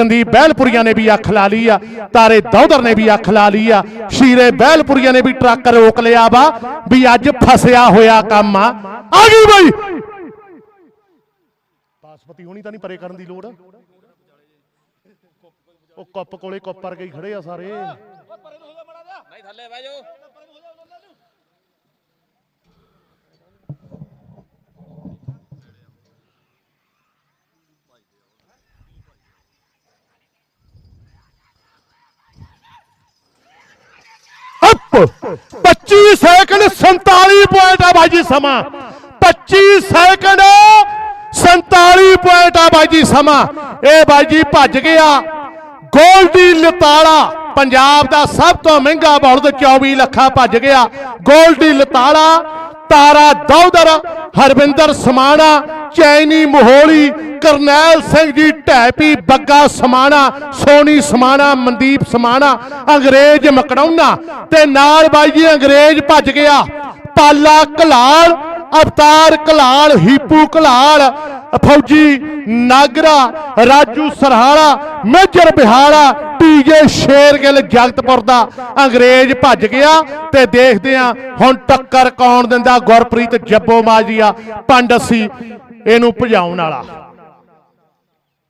ਸੰਦੀਪ ਬਹਿਲਪੁਰੀਆਂ ਨੇ ਵੀ ਅੱਖ ਲਾ ਲਈ ਆ ਤਾਰੇ ਦੌਦਰ ਨੇ ਵੀ ਅੱਖ ਲਾ ਲਈ ਆ ਸ਼ੀਰੇ ਬਹਿਲਪੁਰੀਆਂ ਨੇ ਵੀ ਟਰੱਕ ਰੋਕ ਲਿਆ ਵਾ ਵੀ ਅੱਜ ਫਸਿਆ ਹੋਇਆ ਕੰਮ ਆ। ਆ ਗਈ ਬਈ! ਬਾਸਪਤੀ ਹੋਣੀ ਤਾਂ ਨਹੀਂ ਪਰੇ ਕਰਨ ਦੀ ਲੋੜ। ਉਹ ਕੱਪ ਕੋਲੇ ਕੱਪ ਵਰਗੇ ਹੀ ਖੜੇ ਆ ਸਾਰੇ। ਨਹੀਂ ਥੱਲੇ ਬਹਿ ਜਾਓ। 25 ਸੈਕਿੰਡ 47 ਪੁਆਇੰਟ ਆ ਬਾਜੀ ਸਮਾਂ 25 ਸੈਕਿੰਡ 47 ਪੁਆਇੰਟ ਆ ਬਾਜੀ ਸਮਾਂ ਇਹ ਬਾਜੀ ਭੱਜ ਗਿਆ ਗੋਲਡੀ ਲਤਾਲਾ ਪੰਜਾਬ ਦਾ ਸਭ ਤੋਂ ਮਹਿੰਗਾ ਬੌਲਦ 24 ਲੱਖਾਂ ਭੱਜ ਗਿਆ ਗੋਲਡੀ ਲਤਾਲਾ ਤਾਰਾ ਦੌਦਰ ਹਰਵਿੰਦਰ ਸਮਾਣਾ ਚੈਨੀ ਮੋਹਲੀ ਕਰਨੈਲ ਸਿੰਘ ਜੀ ਢੈਪੀ ਬੱਗਾ ਸਮਾਣਾ, ਸੋਨੀ ਸਮਾਣਾ, ਮਨਦੀਪ ਸਮਾਣਾ, ਅੰਗਰੇਜ਼ ਮਕੜੌਨਾ ਤੇ ਨਾਲ ਬਾਈ ਜੀ, ਅੰਗਰੇਜ਼ ਭੱਜ ਗਿਆ। ਪਾਲਾ ਕਲਾਲ, ਅਵਤਾਰ ਕਲਾਲ, ਹੀਪੂ ਕਲਾਲ, ਫੌਜੀ ਨਾਗਰਾ, ਰਾਜੂ ਸਰਹਾਲਾ, ਮੇਜਰ ਬਿਹਾੜਾ ਟੀਜੇ ਸ਼ੇਰਗਿੱਲ, ਜਗਤਪੁਰ ਦਾ ਅੰਗਰੇਜ਼ ਭੱਜ ਗਿਆ ਤੇ ਦੇਖਦੇ ਆ ਹੁਣ ਟੱਕਰ ਕੌਣ ਦਿੰਦਾ। ਗੁਰਪ੍ਰੀਤ ਜੱਬੋ ਮਾਜੀਆ ਪੰਡਸੀ, ਇਹਨੂੰ ਭਜਾਉਣ ਵਾਲਾ।